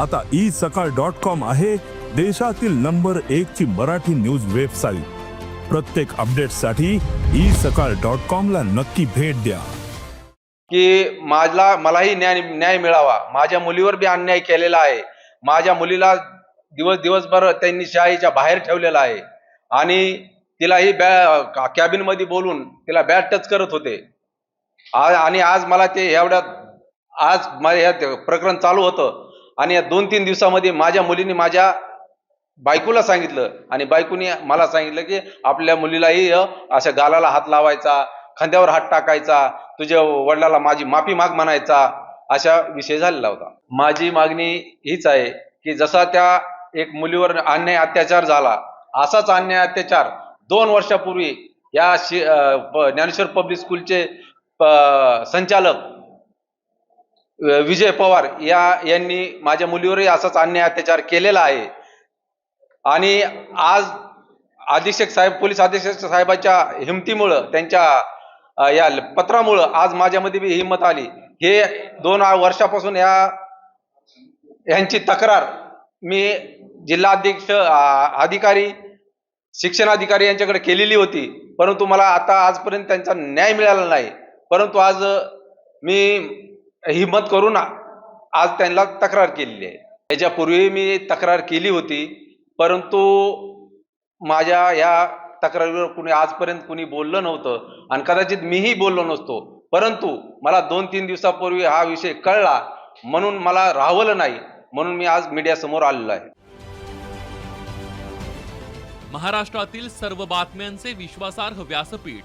आता ई सकाळ dot com आहे देशातील नंबर एक ची मराठी न्यूज वेबसाईट. प्रत्येक अपडेटसाठी ई सकाळ डॉट कॉम ला नक्की भेट द्या. की माझला मलाही न्याय न्याय मिळावा. माझ्या मुलीवर बी अन्याय केलेला आहे. माझ्या मुलीला दिवस दिवसभर त्यांनी शाळेच्या बाहेर ठेवलेला आहे. आणि तिलाही बॅ कॅबिनमध्ये बोलून तिला बॅट टच करत होते. आणि आज मला ते एवढ्यात आज माझ्या प्रकरण चालू होतं. आणि या दोन तीन दिवसामध्ये माझ्या मुलीने माझ्या बायकोला सांगितलं आणि बायकोने मला सांगितलं की आपल्या मुलीलाही अशा गालाला हात लावायचा खांद्यावर हात टाकायचा तुझ्या वडिलाला माझी माफी माग म्हणायचा अशा विषय झालेला होता. माझी मागणी हीच आहे की जसा त्या एक मुलीवर अन्याय अत्याचार झाला असाच अन्याय अत्याचार दोन वर्षापूर्वी या ज्ञानेश्वर पब्लिक स्कूलचे संचालक विजय पवार या यांनी माझ्या मुलीवरही असाच अन्याय अत्याचार केलेला आहे. आणि आज अधीक्षक साहेब पोलीस अधीक्षक साहेबाच्या हिमतीमुळं त्यांच्या या पत्रामुळं आज माझ्यामध्ये बी हिंमत आली. हे दोन वर्षापासून या यांची तक्रार मी जिल्हाध्यक्ष अ, अधिकारी शिक्षणाधिकारी यांच्याकडे केलेली होती. परंतु मला आता आजपर्यंत त्यांचा न्याय मिळाला नाही. परंतु आज मी हिंमत करून आज त्यांना तक्रार केलेली आहे. याच्यापूर्वी मी तक्रार केली होती परंतु माझ्या या तक्रारीवर कुणी आजपर्यंत कुणी बोललं नव्हतं आणि कदाचित मीही बोललो नसतो. परंतु मला दोन तीन दिवसापूर्वी हा विषय कळला म्हणून मला राहवलं नाही म्हणून मी आज मीडियासमोर आलेलो आहे. महाराष्ट्रातील सर्व बातम्यांचे विश्वासार्ह व्यासपीठ